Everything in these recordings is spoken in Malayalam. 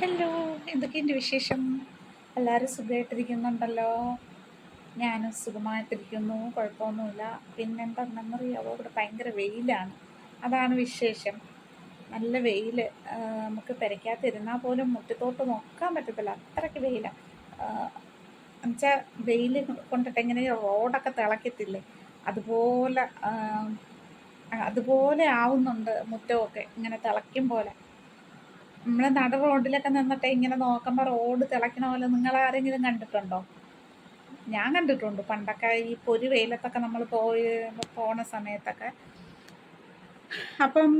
ഹലോ എന്തൊക്കെയുണ്ട് വിശേഷം? എല്ലാവരും സുഖമായിട്ടിരിക്കുന്നുണ്ടല്ലോ ഞാനും സുഖമായിട്ടിരിക്കുന്നു കുഴപ്പമൊന്നുമില്ല. പിന്നെന്താണെന്നറിയാവോ ഇവിടെ ഭയങ്കര വെയിലാണ്. അതാണ് വിശേഷം. നല്ല വെയിൽ നമുക്ക് പെരയ്ക്കകത്തിരുന്നാൽ പോലും മുറ്റത്തോട്ട് നോക്കാൻ പറ്റത്തില്ല. അത്രയ്ക്ക് വെയിലാണ് എന്നുവെച്ചാൽ വെയിൽ കൊണ്ടിട്ട് എങ്ങനെ റോഡൊക്കെ തിളക്കത്തില്ലേ? അതുപോലെ അതുപോലെ ആവുന്നുണ്ട് മുറ്റമൊക്കെ. ഇങ്ങനെ തിളയ്ക്കും പോലെ. നമ്മളെ നട റോഡിലൊക്കെ നിന്നിട്ട് ഇങ്ങനെ നോക്കുമ്പോൾ റോഡ് തിളയ്ക്കണ പോലെ നിങ്ങൾ ആരെങ്കിലും കണ്ടിട്ടുണ്ടോ? ഞാൻ കണ്ടിട്ടുണ്ട്. പണ്ടൊക്കെ ഈ പൊരി വെയിലത്തൊക്കെ നമ്മൾ പോയി പോണ സമയത്തൊക്കെ. അപ്പം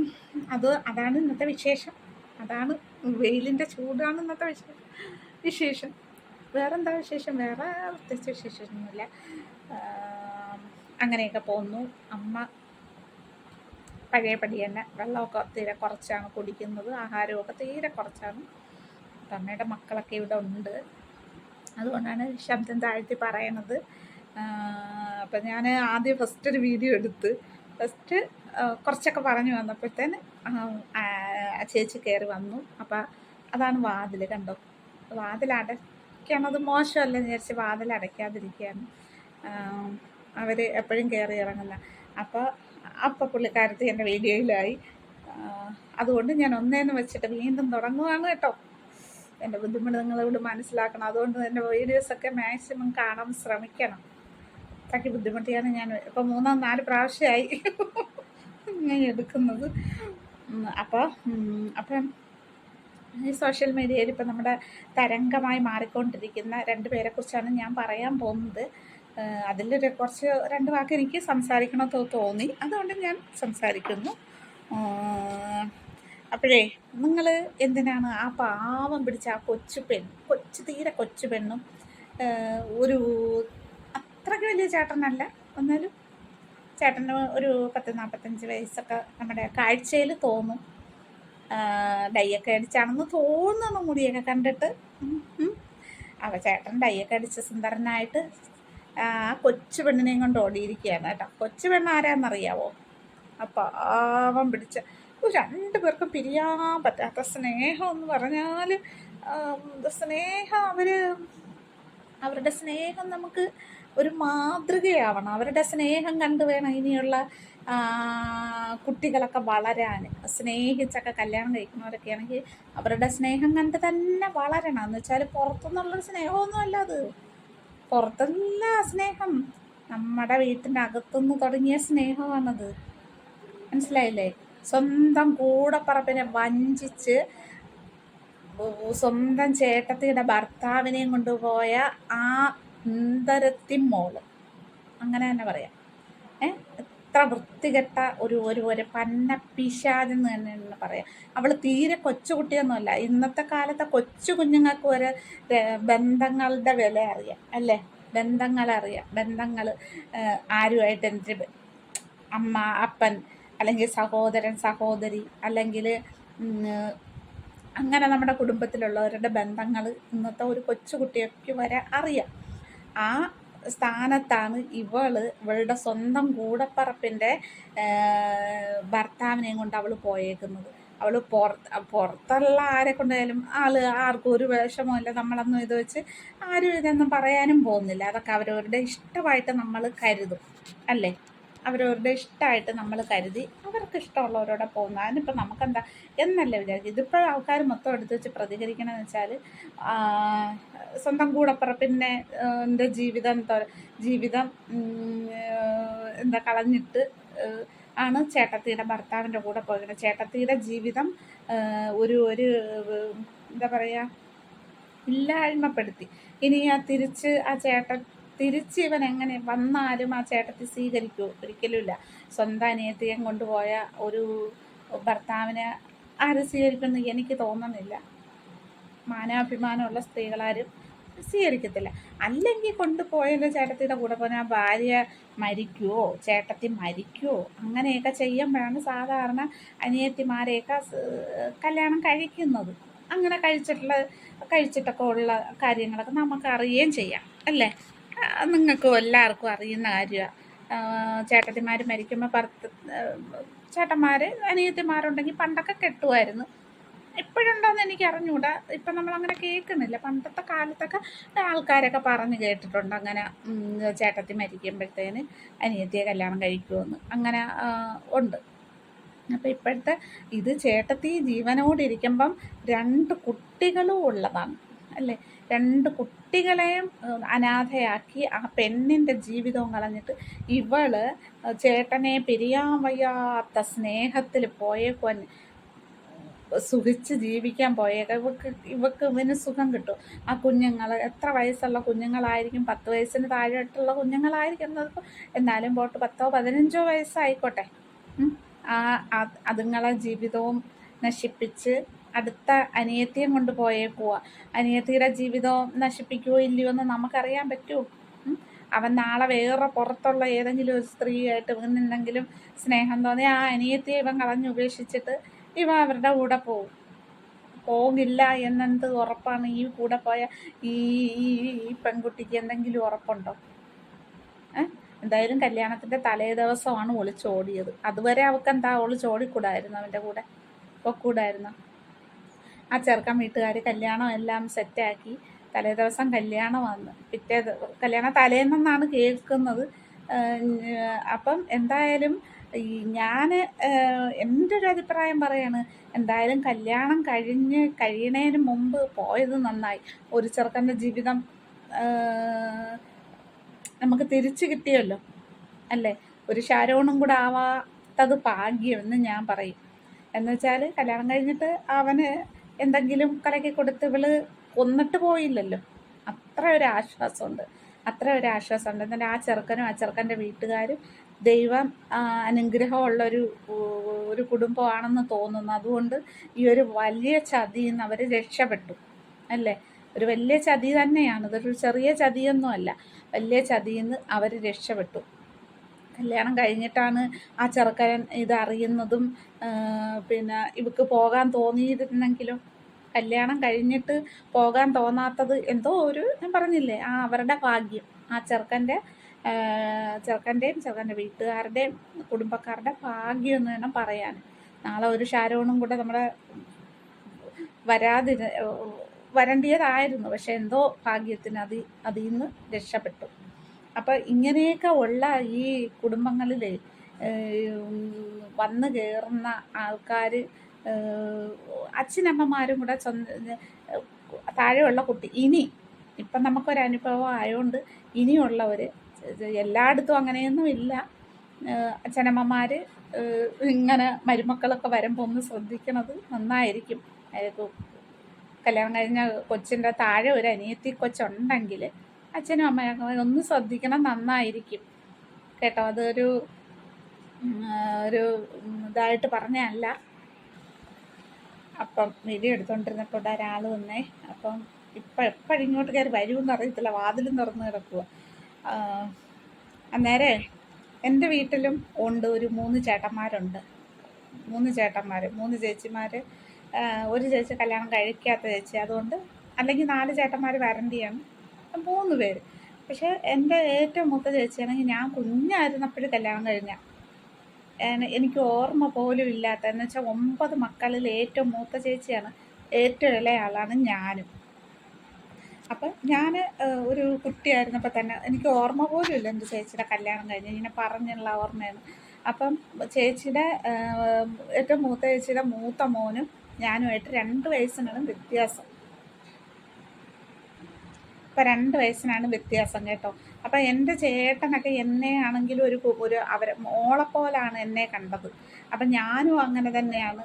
അത് അതാണ് ഇന്നത്തെ വിശേഷം. അതാണ് വെയിലിന്റെ ചൂടാണ് ഇന്നത്തെ വിശേഷം. വിശേഷം. വേറെന്താ വിശേഷം? വേറെ പ്രത്യേകിച്ച് വിശേഷമൊന്നുമില്ല. അങ്ങനെയൊക്കെ പോകുന്നു. അമ്മ പഴയപടി തന്നെ വെള്ളമൊക്കെ തീരെ കുറച്ചാണ് കുടിക്കുന്നത് ആഹാരമൊക്കെ തീരെ കുറച്ചാണ്. അമ്മയുടെ മക്കളൊക്കെ ഇവിടെ ഉണ്ട്. അതുകൊണ്ടാണ് ശബ്ദം താഴ്ത്തി പറയണത്. അപ്പം ഞാൻ ആദ്യം ഫസ്റ്റ് ഒരു വീഡിയോ എടുത്ത് ഫസ്റ്റ് കുറച്ചൊക്കെ പറഞ്ഞു വന്നപ്പോഴത്തേന് ചേച്ചി കയറി വന്നു. അപ്പം അതാണ് വാതിൽ കണ്ടോ? വാതിൽ അടയ്ക്കണത് മോശമല്ലെന്ന് വിചാരിച്ച് വാതിൽ അടയ്ക്കാതിരിക്കുകയാണ്. അവർ എപ്പോഴും കയറി ഇറങ്ങുന്ന. അപ്പോൾ അപ്പോൾ പുള്ളിക്കാരത്തി എന്റെ വീഡിയോയിലായി. അതുകൊണ്ട് ഞാൻ ഒന്നേന്ന് വെച്ചിട്ട് വീണ്ടും തുടങ്ങുവാണ് കേട്ടോ. എന്റെ ബുദ്ധിമുട്ട് നിങ്ങളിവിടെ മനസ്സിലാക്കണം. അതുകൊണ്ട് എന്റെ വീഡിയോസൊക്കെ മാക്സിമം കാണാൻ ശ്രമിക്കണം. അത്രയ്ക്ക് ബുദ്ധിമുട്ടിയാണ് ഞാൻ. ഇപ്പം മൂന്നോ നാല് പ്രാവശ്യമായി ഞാൻ എടുക്കുന്നത്. അപ്പോൾ അപ്പം ഈ സോഷ്യൽ മീഡിയയിൽ ഇപ്പം നമ്മുടെ തരംഗമായി മാറിക്കൊണ്ടിരിക്കുന്ന രണ്ട് പേരെക്കുറിച്ചാണ് ഞാൻ പറയാൻ പോകുന്നത്. അതിലൊരു കുറച്ച് രണ്ട് വാക്ക് എനിക്ക് സംസാരിക്കണമെന്ന് തോന്നി. അതുകൊണ്ട് ഞാൻ സംസാരിക്കുന്നു. അപ്പോഴേ നിങ്ങൾ എന്തിനാണ് ആ പാവം പിടിച്ച ആ കൊച്ചു പെൺ കൊച്ചു തീരെ കൊച്ചു പെണ്ണും ഒരു അത്രയ്ക്ക് വലിയ ചേട്ടനല്ല. എന്നാലും ചേട്ടന് ഒരു പത്ത് നാൽപ്പത്തഞ്ച് വയസ്സൊക്കെ നമ്മുടെ കാഴ്ചയിൽ തോന്നും. ഡൈയൊക്കെ അടിച്ചാണെന്ന് തോന്നുന്നു മുടിയൊക്കെ കണ്ടിട്ട്. അവ ചേട്ടൻ ഡൈയൊക്കെ അടിച്ച് സുന്ദരനായിട്ട് ആ കൊച്ചു പെണ്ണിനെയും കൊണ്ട് ഓടിയിരിക്കുകയാണ് കേട്ടോ. കൊച്ചു പെണ്ണ് ആരാന്നറിയാവോ? അപ്പം അവൻ പിടിച്ച രണ്ടു പേർക്കും പിരിയാൻ പറ്റാത്ത സ്നേഹം എന്ന് പറഞ്ഞാൽ സ്നേഹം? അവർ അവരുടെ സ്നേഹം നമുക്ക് ഒരു മാതൃകയാവണം. അവരുടെ സ്നേഹം കണ്ടു വേണം ഇനിയുള്ള ആ, കുട്ടികളൊക്കെ വളരാൻ സ്നേഹിച്ചൊക്കെ കല്യാണം കഴിക്കുന്നവരൊക്കെ ആണെങ്കിൽ അവരുടെ സ്നേഹം കണ്ട് തന്നെ വളരണം. എന്ന് വെച്ചാൽ പുറത്തുനിന്നുള്ളൊരു സ്നേഹമൊന്നും അല്ല അത്. പുറത്തുനിന്നല്ല സ്നേഹം നമ്മുടെ വീട്ടിന്റെ അകത്തുനിന്ന് തുടങ്ങിയ സ്നേഹമാണത്. മനസ്സിലായില്ലേ? സ്വന്തം കൂടപ്പറപ്പിനെ വഞ്ചിച്ച് സ്വന്തം ചേട്ടത്തിയുടെ ഭർത്താവിനെയും കൊണ്ടുപോയ ആ സുന്ദരത്തി മോൾ അങ്ങനെ തന്നെ പറയാം. ഏ? എത്ര വൃത്തികെട്ട ഒരു ഒരു ഒരു പന്ന പിശാചെന്ന് തന്നെ പറയാം. അവൾ തീരെ കൊച്ചുകുട്ടിയൊന്നുമല്ല ഇന്നത്തെ കാലത്തെ കൊച്ചു കുഞ്ഞുങ്ങൾക്ക് ഒരു ബന്ധങ്ങളുടെ വില അറിയാം. അല്ലേ? ബന്ധങ്ങളറിയാം ബന്ധങ്ങൾ ആരുമായിട്ട് എന്ത് അമ്മ അപ്പൻ അല്ലെങ്കിൽ സഹോദരൻ സഹോദരി അല്ലെങ്കിൽ അങ്ങനെ നമ്മുടെ കുടുംബത്തിലുള്ളവരുടെ ബന്ധങ്ങൾ ഇന്നത്തെ ഒരു കൊച്ചു കുട്ടിയൊക്കെ വരെ അറിയാം. ആ സ്ഥാനത്താണ് ഇവൾ. ഇവളുടെ സ്വന്തം കൂടപ്പറപ്പിന്റെ ഭർത്താവിനെയും കൊണ്ട് അവൾ പോയേക്കുന്നത്. അവൾ പുറത്ത് പുറത്തുള്ള ആരെ കൊണ്ടായാലും ആൾ ആർക്കും ഒരു വിഷമമില്ല നമ്മളൊന്നും ഇത് വെച്ച് ആരും ഇതൊന്നും പറയാനും പോകുന്നില്ല. അതൊക്കെ അവരവരുടെ ഇഷ്ടമായിട്ട് നമ്മൾ കരുതും അല്ലേ? അവരവരുടെ ഇഷ്ടമായിട്ട് നമ്മൾ കരുതി അവർക്ക് ഇഷ്ടമുള്ളവരോടെ പോകുന്ന. അതിനിപ്പോൾ നമുക്കെന്താ? എന്നല്ലേ വിചാരിക്കും ഇതിപ്പോൾ ആൾക്കാർ മൊത്തം എടുത്ത് വെച്ച് പ്രതികരിക്കണമെന്ന് വെച്ചാൽ സ്വന്തം കൂടപ്പിറപ്പിന്റെ എന്റെ ജീവിതം ജീവിതം എന്താ കളഞ്ഞിട്ട് ആണ് ചേട്ടത്തിയുടെ ഭർത്താവിന്റെ കൂടെ പോയത് ചേട്ടത്തിയുടെ ജീവിതം ഒരു ഒരു എന്താ പറയുക ഇല്ലായ്മപ്പെടുത്തി. ഇനി ആ തിരിച്ച് ആ ചേട്ട തിരിച്ച് ഇവൻ എങ്ങനെ വന്നാലും ആ ചേട്ടത്തി സ്വീകരിക്കൂ? ഒരിക്കലുമില്ല. സ്വന്തം അനിയത്തിയും കൊണ്ടുപോയ ഒരു ഭർത്താവിനെ ആരും സ്വീകരിക്കുമെന്ന് എനിക്ക് തോന്നുന്നില്ല. മാനാഭിമാനമുള്ള സ്ത്രീകളാരും സ്വീകരിക്കത്തില്ല. അല്ലെങ്കിൽ കൊണ്ടുപോയാലും ചേട്ടത്തിയുടെ കൂടെ പോയാൽ ഭാര്യ മരിക്കുവോ? ചേട്ടത്തി മരിക്കുവോ? അങ്ങനെയൊക്കെ ചെയ്യുമ്പോഴാണ് സാധാരണ അനിയത്തിമാരെയൊക്കെ കല്യാണം കഴിക്കുന്നത്. അങ്ങനെ കഴിച്ചിട്ടുള്ള കഴിച്ചിട്ടൊക്കെ ഉള്ള കാര്യങ്ങളൊക്കെ നമുക്ക് അറിയുകയും ചെയ്യാം. അല്ലേ? നിങ്ങൾക്കും എല്ലാവർക്കും അറിയുന്ന കാര്യമാണ് ചേട്ടത്തിമാർ മരിക്കുമ്പോൾ ഭർത്ത ചേട്ടന്മാർ അനിയത്തിമാരുണ്ടെങ്കിൽ പണ്ടൊക്കെ കെട്ടുമായിരുന്നു. ഇപ്പോഴുണ്ടോയെന്ന് എനിക്ക് അറിഞ്ഞൂടാ ഇപ്പം നമ്മളങ്ങനെ കേൾക്കുന്നില്ല. പണ്ടത്തെ കാലത്തൊക്കെ ആൾക്കാരൊക്കെ പറഞ്ഞ് കേട്ടിട്ടുണ്ട്. അങ്ങനെ ചേട്ടത്തി മരിക്കുമ്പോഴത്തേന് അനിയത്തിയെ കല്യാണം കഴിക്കുമെന്ന് അങ്ങനെ ഉണ്ട്. അപ്പം ഇപ്പോഴത്തെ ഇത് ചേട്ടത്തി ജീവനോടിരിക്കുമ്പം രണ്ട് കുട്ടികളും ഉള്ളതാണ്. അല്ലേ? രണ്ട് കുട്ടികളെയും അനാഥയാക്കി ആ പെണ്ണിന്റെ ജീവിതവും കളഞ്ഞിട്ട് ഇവൾ ചേട്ടനെ പിരിയാൻ വയ്യാത്ത സ്നേഹത്തിൽ പോയേക്കുവാൻ സുഖിച്ച് ജീവിക്കാൻ പോയേക്കാം. ഇവക്ക് ഇവക്ക് ഇവന് സുഖം കിട്ടും. ആ കുഞ്ഞുങ്ങൾ എത്ര വയസ്സുള്ള കുഞ്ഞുങ്ങളായിരിക്കും? പത്ത് വയസ്സിന് താഴെയായിട്ടുള്ള കുഞ്ഞുങ്ങളായിരിക്കും എന്നാലും പോട്ട് പത്തോ പതിനഞ്ചോ വയസ്സായിക്കോട്ടെ. ആ അത് അതുങ്ങളെ ജീവിതവും നശിപ്പിച്ച് അടുത്ത അനിയത്തിയും കൊണ്ട് പോയേക്കുക അനിയത്തിയുടെ ജീവിതവും നശിപ്പിക്കുകയോ ഇല്ലയോ എന്ന് നമുക്കറിയാൻ പറ്റുമോ അവൻ നാളെ വേറെ പുറത്തുള്ള ഏതെങ്കിലും ഒരു സ്ത്രീയായിട്ട് ഇവനെന്തെങ്കിലും സ്നേഹം തോന്നി ആ അനിയത്തിയെ ഇവൻ കളഞ്ഞ് ഉപേക്ഷിച്ചിട്ട് ഇവ അവരുടെ കൂടെ പോകും പോകില്ല എന്നെന്ത് ഉറപ്പാണ്? ഈ കൂടെ പോയ ഈ ഈ പെൺകുട്ടിക്ക് എന്തെങ്കിലും ഉറപ്പുണ്ടോ? ഏഹ് എന്തായാലും കല്യാണത്തിന്റെ തലേ ദിവസമാണ് ഒളിച്ചോടിയത് അതുവരെ അവൾക്ക് എന്താ ഒളിച്ചോടിക്കൂടായിരുന്നു അവന്റെ കൂടെ. പൊക്കൂടായിരുന്നു. ആ ചെറുക്കൻ വീട്ടുകാർ കല്യാണം എല്ലാം സെറ്റാക്കി തലേ ദിവസം കല്യാണം വന്ന്. പിറ്റേ കല്യാണ തലേന്നെന്നാണ് കേൾക്കുന്നത്. അപ്പം എന്തായാലും ഈ ഞാൻ എന്റെ ഒരു അഭിപ്രായം പറയാണ്. എന്തായാലും കല്യാണം കഴിഞ്ഞ് കഴിയണതിന് മുമ്പ് പോയത് നന്നായി. ഒരു ചെറുക്കന്റെ ജീവിതം നമുക്ക് തിരിച്ചു കിട്ടിയല്ലോ അല്ലേ? ഒരു ശാരോണും കൂടെ ആവാത്തത് ഭാഗ്യമെന്ന് ഞാൻ പറയും. എന്നുവെച്ചാൽ കല്യാണം കഴിഞ്ഞിട്ട് അവന് എന്തെങ്കിലും കലക്കി കൊടുത്ത് ഇവൾ കൊന്നിട്ട് പോയില്ലല്ലോ. അത്ര ഒരു ആശ്വാസമുണ്ട്. അത്ര ഒരു ആശ്വാസം ഉണ്ട് എന്നാൽ ആ ചെറുക്കനും ആ ചെറുക്കന്റെ വീട്ടുകാരും ദൈവം അനുഗ്രഹമുള്ളൊരു ഒരു കുടുംബമാണെന്ന് തോന്നുന്നു. അതുകൊണ്ട് ഈ ഒരു വലിയ ചതിയിൽ നിന്ന് അവർ രക്ഷപ്പെട്ടു. അല്ലേ? ഒരു വലിയ ചതി തന്നെയാണ്. ഇതൊരു ചെറിയ ചതിയൊന്നുമല്ല. വലിയ ചതിയിൽ നിന്ന് അവർ രക്ഷപ്പെട്ടു. കല്യാണം കഴിഞ്ഞിട്ടാണ് ആ ചെറുക്കൻ ഇതറിയുന്നതും പിന്നെ ഇവക്ക് പോകാൻ തോന്നിയിരുന്നെങ്കിലും കല്യാണം കഴിഞ്ഞിട്ട് പോകാൻ തോന്നാത്തത് എന്തോ ഒരു ഞാൻ പറഞ്ഞില്ലേ ആ അവരുടെ ഭാഗ്യം. ആ ചെറുക്കന്റെ ചെറുക്കന്റെയും ചെറുക്കന്റെ വീട്ടുകാരുടെയും കുടുംബക്കാരുടെ ഭാഗ്യം എന്ന് വേണം പറയാൻ. നാളെ ഒരു ഷാരോണും കൂടെ നമ്മുടെ വരാതിര വരണ്ടിയതായിരുന്നു. പക്ഷെ എന്തോ ഭാഗ്യത്തിന് അത് അതിൽ നിന്ന് രക്ഷപ്പെട്ടു. അപ്പം ഇങ്ങനെയൊക്കെ ഉള്ള ഈ കുടുംബങ്ങളിലെ വന്നു കയറുന്ന ആൾക്കാർ അച്ഛനമ്മമാരും കൂടെ താഴെയുള്ള കുട്ടി ഇനി ഇപ്പം നമുക്കൊരു അനുഭവം ആയതുകൊണ്ട് ഇനിയുള്ളവർ എല്ലായിടത്തും അങ്ങനെയൊന്നും ഇല്ല. അച്ഛനമ്മമാർ ഇങ്ങനെ മരുമക്കളൊക്കെ വരുമ്പോൾ ഒന്ന് ശ്രദ്ധിക്കണത് നന്നായിരിക്കും. കല്യാണം കഴിഞ്ഞ കൊച്ചിന്റെ താഴെ ഒരു അനിയത്തി കൊച്ചുണ്ടെങ്കിൽ അച്ഛനും അമ്മയൊക്കെ ഒന്ന് ശ്രദ്ധിക്കണം നന്നായിരിക്കും. കേട്ടോ? അതൊരു ഒരു ഇതായിട്ട് പറഞ്ഞല്ല അപ്പം വീഡിയോ എടുത്തോണ്ടിരുന്നപ്പോൾ ഇവിടെ ഒരാൾ വന്നേ. അപ്പം ഇപ്പം എപ്പോഴും ഇങ്ങോട്ട് കയറി വരുമെന്ന് അറിയത്തില്ല. വാതിലും തുറന്ന് കിടക്കുക അന്നേരെ എന്റെ വീട്ടിലും ഉണ്ട് ഒരു മൂന്ന് ചേട്ടന്മാരുണ്ട്. മൂന്ന് ചേട്ടന്മാർ മൂന്ന് ചേച്ചിമാർ ഒരു ചേച്ചി കല്യാണം കഴിക്കാത്ത ചേച്ചി. അതുകൊണ്ട് അല്ലെങ്കിൽ നാല് ചേട്ടന്മാർ വരണ്ടിയാണ് മൂന്ന് പേര്. പക്ഷേ എന്റെ ഏറ്റവും മൂത്ത ചേച്ചിയാണെങ്കിൽ ഞാൻ കുഞ്ഞായിരുന്നപ്പോഴും കല്യാണം കഴിഞ്ഞ. എനിക്ക് ഓർമ്മ പോലും ഇല്ലാത്ത എന്ന് വെച്ചാൽ ഒമ്പത് മക്കളിൽ ഏറ്റവും മൂത്ത ചേച്ചിയാണ്. ഏറ്റവും ഇളയ ആളാണ് ഞാനും. അപ്പം ഞാൻ ഒരു കുട്ടിയായിരുന്നപ്പോൾ തന്നെ എനിക്ക് ഓർമ്മ പോലും ഇല്ല എന്റെ ചേച്ചിയുടെ കല്യാണം കഴിഞ്ഞ്. ഇങ്ങനെ പറഞ്ഞുള്ള ഓർമ്മയാണ്. അപ്പം ചേച്ചിയുടെ ഏറ്റവും മൂത്ത ചേച്ചിയുടെ മൂത്ത മോനും ഞാനുമായിട്ട് രണ്ട് വയസ്സിനാണ് വ്യത്യാസം. ഇപ്പം രണ്ട് വയസ്സിനാണ് വ്യത്യാസം കേട്ടോ. അപ്പം എന്റെ ചേട്ടനൊക്കെ എന്നെ ആണെങ്കിലും ഒരു ഒരു അവരെ മോളെപ്പോലാണ് എന്നെ കണ്ടത്. അപ്പം ഞാനും അങ്ങനെ തന്നെയാണ്.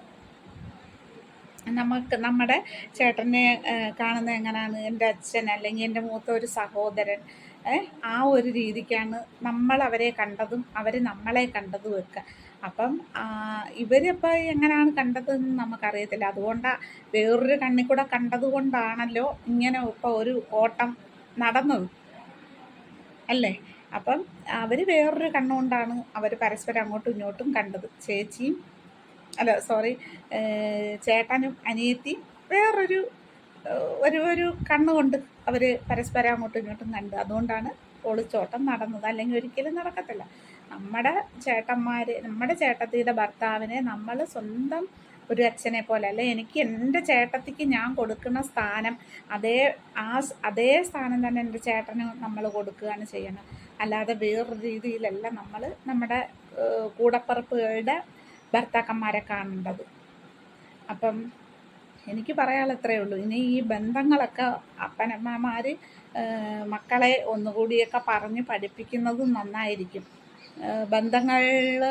നമുക്ക് നമ്മുടെ ചേട്ടനെ കാണുന്ന കാണുന്നത് എങ്ങനെയാണ് എന്റെ അച്ഛൻ അല്ലെങ്കിൽ എന്റെ മൂത്ത ഒരു സഹോദരൻ ആ ഒരു രീതിക്കാണ് നമ്മൾ അവരെ കണ്ടതും അവർ നമ്മളെ കണ്ടതും ഒക്കെ. അപ്പം ഇവരിപ്പോൾ എങ്ങനെയാണ് കണ്ടതെന്ന് നമുക്കറിയത്തില്ല. അതുകൊണ്ടാണ് വേറൊരു കണ്ണിൽ കൂടെ കണ്ടതുകൊണ്ടാണല്ലോ ഇങ്ങനെ ഇപ്പോൾ ഒരു ഓട്ടം നടന്നത്. അല്ലേ? അപ്പം അവർ വേറൊരു കണ്ണുകൊണ്ടാണ് അവർ പരസ്പരം അങ്ങോട്ടും ഇങ്ങോട്ടും കണ്ടത്. ചേച്ചിയും അല്ല സോറി ചേട്ടനും അനിയത്തിയും വേറൊരു ഒരു ഒരു കണ്ണുകൊണ്ട് അവർ പരസ്പരം അങ്ങോട്ടും ഇങ്ങോട്ടും കണ്ടു. അതുകൊണ്ടാണ് ഒളിച്ചോട്ടം നടന്നത്. അല്ലെങ്കിൽ ഒരിക്കലും നടക്കത്തില്ല. നമ്മുടെ ചേട്ടന്മാർ നമ്മുടെ ചേട്ടത്തിയുടെ ഭർത്താവിനെ നമ്മൾ സ്വന്തം ഒരു അച്ഛനെ പോലെ അല്ലെ? എനിക്ക് എന്റെ ചേട്ടത്തിക്ക് ഞാൻ കൊടുക്കുന്ന സ്ഥാനം അതേ ആ അതേ സ്ഥാനം തന്നെ എന്റെ ചേട്ടന് നമ്മൾ കൊടുക്കുകയാണ് ചെയ്യണം അല്ലാതെ വേറൊരു രീതിയിലല്ല നമ്മൾ നമ്മുടെ കൂടപ്പറപ്പുകളുടെ ഭർത്താക്കന്മാരെ കാണേണ്ടത്. അപ്പം എനിക്ക് പറയാനുള്ള ഇത്രയേ ഉള്ളൂ. ഇനി ഈ ബന്ധങ്ങളൊക്കെ അപ്പനമ്മമാർ മക്കളെ ഒന്നുകൂടിയൊക്കെ പറഞ്ഞ് പഠിപ്പിക്കുന്നതും നന്നായിരിക്കും. ബന്ധങ്ങളിൽ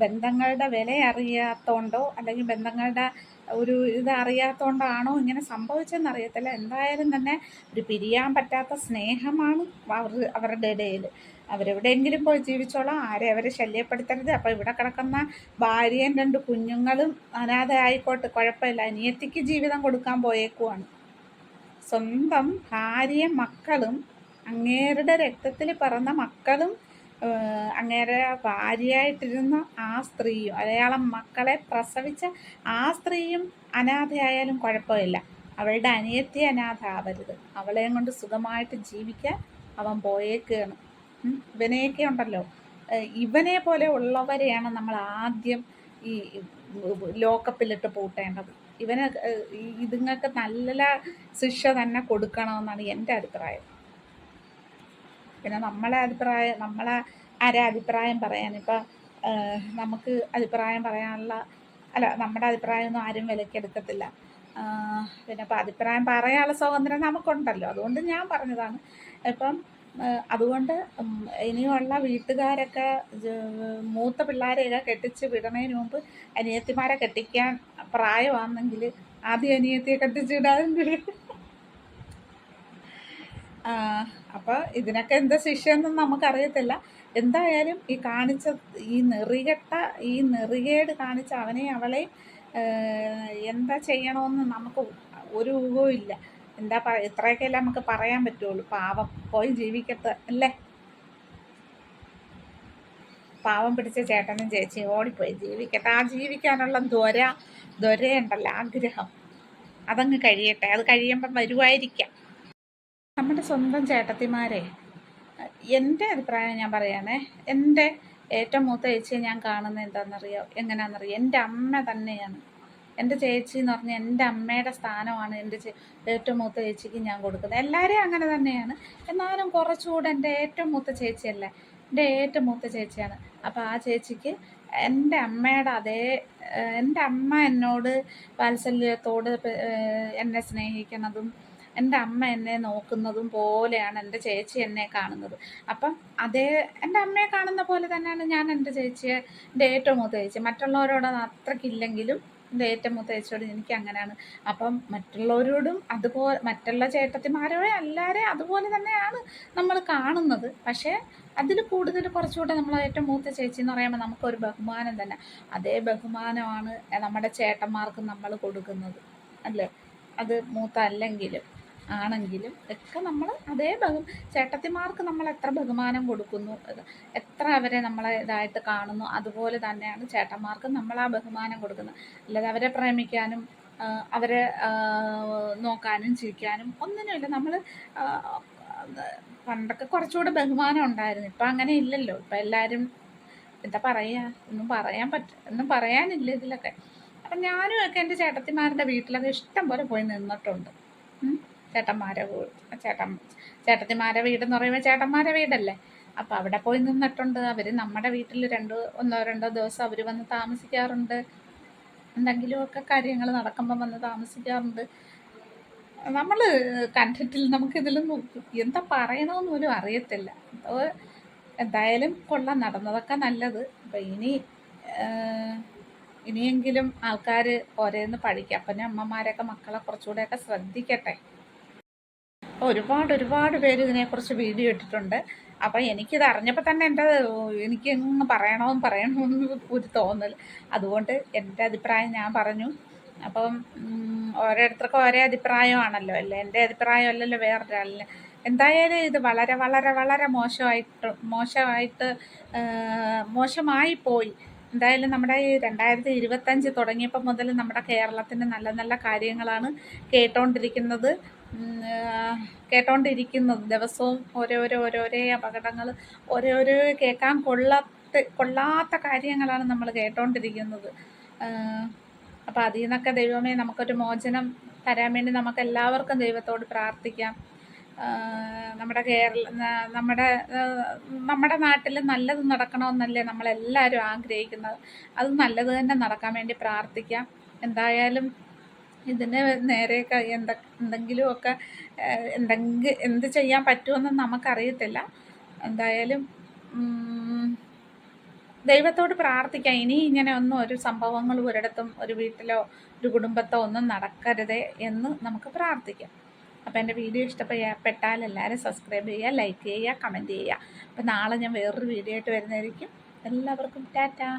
ബന്ധങ്ങളുടെ വില അറിയാത്തോണ്ടോ അല്ലെങ്കിൽ ബന്ധങ്ങളുടെ ഒരു ഇത് അറിയാത്തോണ്ടാണോ ഇങ്ങനെ സംഭവിച്ചതെന്ന് അറിയത്തില്ല എന്തായാലും തന്നെ ഒരു പിരിയാൻ പറ്റാത്ത സ്നേഹമാണ് അവർ അവരുടെ ഇടയിൽ അവരെവിടെയെങ്കിലും പോയി ജീവിച്ചോളാം. ആരെ അവരെ ശല്യപ്പെടുത്തരുത്. അപ്പോൾ ഇവിടെ കിടക്കുന്ന ഭാര്യയും രണ്ട് കുഞ്ഞുങ്ങളും അനാഥ ആയിക്കോട്ടെ കുഴപ്പമില്ല. അനിയത്തിക്ക് ജീവിതം കൊടുക്കാൻ പോയേക്കുവാണ്. സ്വന്തം ഭാര്യയും മക്കളും അങ്ങേരുടെ രക്തത്തിൽ പിറന്ന മക്കളും അങ്ങേരെ ഭാര്യയായിട്ടിരുന്ന ആ സ്ത്രീയും അയാളെ മക്കളെ പ്രസവിച്ച ആ സ്ത്രീയും അനാഥയായാലും കുഴപ്പമില്ല. അവളുടെ അനിയത്തി അനാഥ ആവരുത് അവളെയും കൊണ്ട് സുഖമായിട്ട് ജീവിക്കാൻ അവൻ പോയേക്കാണ്. ഇവനെയൊക്കെ ഉണ്ടല്ലോ. ഇവനെ പോലെ ഉള്ളവരെയാണ് നമ്മൾ ആദ്യം ഈ ലോക്കപ്പിലിട്ട് പൂട്ടേണ്ടത്. ഇവന് ഇതുങ്ങൾക്ക് നല്ല ശിക്ഷ തന്നെ കൊടുക്കണമെന്നാണ് എന്റെ അഭിപ്രായം. പിന്നെ നമ്മളെ അഭിപ്രായം നമ്മളെ ആരെ അഭിപ്രായം പറയാൻ ഇപ്പം നമുക്ക് അഭിപ്രായം പറയാനുള്ള അല്ല നമ്മുടെ അഭിപ്രായമൊന്നും ആരും വിലക്കെടുക്കത്തില്ല പിന്നെ ഇപ്പം അഭിപ്രായം പറയാനുള്ള സ്വാതന്ത്ര്യം നമുക്കുണ്ടല്ലോ. അതുകൊണ്ട് ഞാൻ പറഞ്ഞതാണ്. ഇപ്പം അതുകൊണ്ട് ഇനിയുള്ള വീട്ടുകാരൊക്കെ മൂത്ത പിള്ളേരെയൊക്കെ കെട്ടിച്ച് വിടണതിന് മുമ്പ് അനിയത്തിമാരെ കെട്ടിക്കാൻ പ്രായമാണെങ്കിൽ ആദ്യം അനിയത്തിയെ കെട്ടിച്ചിടാൻ അപ്പോൾ ഇതിനൊക്കെ എന്താ ശിക്ഷയെന്നും നമുക്കറിയത്തില്ല. എന്തായാലും ഈ കാണിച്ച ഈ നെറികെട്ട ഈ നെറികേട് കാണിച്ച അവനെ അവളെ എന്താ ചെയ്യണമെന്ന് നമുക്ക് ഒരു ഊഹവും ഇല്ല. എന്താ ഇത്രയൊക്കെ അല്ലേ നമുക്ക് പറയാൻ പറ്റുള്ളൂ. പാവം പോയി ജീവിക്കട്ടെ അല്ലേ? പാവം പിടിച്ച ചേട്ടനും ചേച്ചി ഓടിപ്പോയി. ജീവിക്കട്ടെ ആ ജീവിക്കാനുള്ള ദ്വര ദ്വരയുണ്ടല്ലോ ആഗ്രഹം. അതങ്ങ് കഴിയട്ടെ. അത് കഴിയുമ്പം വരുമായിരിക്കാം നമ്മുടെ സ്വന്തം ചേട്ടത്തിമാരെ എന്റെ അഭിപ്രായം ഞാൻ പറയാനേ എന്റെ ഏറ്റവും മൂത്ത ചേച്ചിയെ ഞാൻ കാണുന്നത് എന്താണെന്നറിയോ? എങ്ങനെയാണെന്നറിയോ എന്റെ അമ്മ തന്നെയാണ്. എന്റെ ചേച്ചി എന്ന് പറഞ്ഞാൽ എന്റെ അമ്മയുടെ സ്ഥാനമാണ് എന്റെ ഏറ്റവും മൂത്ത ചേച്ചിക്ക് ഞാൻ കൊടുക്കുന്നത്. എല്ലാവരെയും അങ്ങനെ തന്നെയാണ്. എന്നാലും കുറച്ചുകൂടെ എന്റെ ഏറ്റവും മൂത്ത ചേച്ചിയല്ലേ? എന്റെ ഏറ്റവും മൂത്ത ചേച്ചിയാണ്. അപ്പോൾ ആ ചേച്ചിക്ക് എന്റെ അമ്മയുടെ അതേ എന്റെ അമ്മ എന്നോട് വാത്സല്യത്തോട് എന്നെ സ്നേഹിക്കുന്നതും എന്റെ അമ്മ എന്നെ നോക്കുന്നതും പോലെയാണ് എന്റെ ചേച്ചി എന്നെ കാണുന്നത്. അപ്പം അതേ എന്റെ അമ്മയെ കാണുന്ന പോലെ തന്നെയാണ് ഞാൻ എന്റെ ചേച്ചിയെ എന്റെ ഏറ്റവും മൂത്ത ചേച്ചി. മറ്റുള്ളവരോട് അത്രക്കില്ലെങ്കിലും എന്റെ ഏറ്റവും മൂത്ത ചേച്ചിയോട് എനിക്ക് അങ്ങനെയാണ്. അപ്പം മറ്റുള്ളവരോടും അതുപോലെ മറ്റുള്ള ചേട്ടത്തിമാരോ എല്ലാവരെയും അതുപോലെ തന്നെയാണ് നമ്മൾ കാണുന്നത്. പക്ഷേ അതിൽ കൂടുതൽ കുറച്ചുകൂടെ നമ്മൾ ഏറ്റവും മൂത്ത ചേച്ചി എന്ന് പറയുമ്പോൾ നമുക്കൊരു ബഹുമാനം തന്നെ. അതേ ബഹുമാനമാണ് നമ്മുടെ ചേട്ടന്മാർക്ക് നമ്മൾ കൊടുക്കുന്നത്. അല്ലേ? അത് മൂത്ത അല്ലെങ്കിലും. ആണെങ്കിലും ഒക്കെ നമ്മൾ അതേ ബഹു ചേട്ടത്തിമാർക്ക് നമ്മൾ എത്ര ബഹുമാനം കൊടുക്കുന്നു എത്ര അവരെ നമ്മളെ ഇതായിട്ട് കാണുന്നു അതുപോലെ തന്നെയാണ് ചേട്ടന്മാർക്ക് നമ്മൾ ആ ബഹുമാനം കൊടുക്കുന്നത്. അല്ലാതെ അവരെ പ്രേമിക്കാനും അവരെ നോക്കാനും ചിരിക്കാനും ഒന്നിനുമില്ല. നമ്മൾ പണ്ടൊക്കെ കുറച്ചുകൂടെ ബഹുമാനം ഉണ്ടായിരുന്നു. ഇപ്പം അങ്ങനെ ഇല്ലല്ലോ. ഇപ്പം എല്ലാവരും എന്താ പറയുക ഒന്നും പറയാൻ പറ്റ ഒന്നും പറയാനില്ല ഇതിലൊക്കെ. അപ്പം ഞാനും ഒക്കെ എന്റെ ചേട്ടത്തിമാരുടെ വീട്ടിലൊക്കെ ഇഷ്ടം പോലെ പോയി നിന്നിട്ടുണ്ട്. ചേട്ടന്മാരെ ചേട്ടൻ ചേട്ടത്തിമാരെ വീടെന്ന് പറയുമ്പോൾ ചേട്ടന്മാരെ വീടല്ലേ? അപ്പോൾ അവിടെ പോയി നിന്നിട്ടുണ്ട്. അവർ നമ്മുടെ വീട്ടിൽ രണ്ട് ഒന്നോ രണ്ടോ ദിവസം അവർ വന്ന് താമസിക്കാറുണ്ട്. എന്തെങ്കിലുമൊക്കെ കാര്യങ്ങൾ നടക്കുമ്പോൾ വന്ന് താമസിക്കാറുണ്ട്. നമ്മൾ കണ്ടിട്ടില്ല നമുക്കിതിലൊന്നും എന്താ പറയണമെന്ന് പോലും അറിയത്തില്ല. അപ്പോൾ എന്തായാലും കൊള്ളാം നടന്നതൊക്കെ നല്ലത്. അപ്പം ഇനി ഇനിയെങ്കിലും ആൾക്കാർ ഓരോന്ന് പഠിക്കുക അപ്പനും അമ്മമാരൊക്കെ മക്കളെ കുറച്ചുകൂടെയൊക്കെ ശ്രദ്ധിക്കട്ടെ. ഒരുപാട് ഒരുപാട് പേര് ഇതിനെക്കുറിച്ച് വീഡിയോ ഇട്ടിട്ടുണ്ട്. അപ്പം എനിക്കിത് അറിഞ്ഞപ്പോൾ തന്നെ എന്റെ എനിക്ക് അങ്ങ് പറയണമെന്ന് പറയണമെന്ന് ഒരു തോന്നൽ. അതുകൊണ്ട് എന്റെ അഭിപ്രായം ഞാൻ പറഞ്ഞു. അപ്പം ഓരോരുത്തർക്കും ഒരേ അഭിപ്രായമാണല്ലോ. അല്ലേ? എന്റെ അഭിപ്രായം അല്ലല്ലോ വേറൊരാളിന്. എന്തായാലും ഇത് വളരെ വളരെ വളരെ മോശമായിട്ട് മോശമായിട്ട് മോശമായി പോയി. എന്തായാലും നമ്മുടെ ഈ രണ്ടായിരത്തി ഇരുപത്തഞ്ച് തുടങ്ങിയപ്പോൾ മുതൽ നമ്മുടെ കേരളത്തിന് നല്ല നല്ല കാര്യങ്ങളാണ് കേട്ടോണ്ടിരിക്കുന്നത്. കേട്ടോണ്ടിരിക്കുന്നത് ദിവസവും ഓരോരോ ഓരോരോ അപകടങ്ങൾ ഓരോരോ കേൾക്കാൻ കൊള്ളാത്ത കൊള്ളാത്ത കാര്യങ്ങളാണ് നമ്മൾ കേട്ടോണ്ടിരിക്കുന്നത്. അപ്പം അപ്പോൾ അതിൽ നിന്നൊക്കെ ദൈവമേ നമുക്കൊരു മോചനം തരാൻ വേണ്ടി നമുക്ക് എല്ലാവർക്കും ദൈവത്തോട് പ്രാർത്ഥിക്കാം. നമ്മുടെ കേരള നമ്മുടെ നമ്മുടെ നാട്ടിൽ നല്ലത് നടക്കണമെന്നല്ലേ നമ്മളെല്ലാവരും ആഗ്രഹിക്കുന്നത്. അത് നല്ലത് തന്നെ നടക്കാൻ വേണ്ടി പ്രാർത്ഥിക്കാം. എന്തായാലും ഇതിന് നേരെയൊക്കെ എന്തെങ്കിലും ഒക്കെ എന്തെങ്കിലും എന്ത് ചെയ്യാൻ പറ്റുമെന്ന് നമുക്കറിയത്തില്ല. എന്തായാലും ദൈവത്തോട് പ്രാർത്ഥിക്കാം. ഇനി ഇങ്ങനെ ഒന്നും ഒരു സംഭവങ്ങൾ ഒരിടത്തും ഒരു വീട്ടിലോ ഒരു കുടുംബത്തോ ഒന്നും നടക്കരുതേ എന്ന് നമുക്ക് പ്രാർത്ഥിക്കാം. അപ്പോൾ എന്റെ വീഡിയോ ഇഷ്ടപ്പെട്ടാൽ എല്ലാവരും സബ്സ്ക്രൈബ് ചെയ്യുക ലൈക്ക് ചെയ്യുക കമന്റ് ചെയ്യുക. അപ്പോൾ നാളെ ഞാൻ വേറൊരു വീഡിയോ ആയിട്ട് വരുന്നതായിരിക്കും. എല്ലാവർക്കും ടാറ്റാ.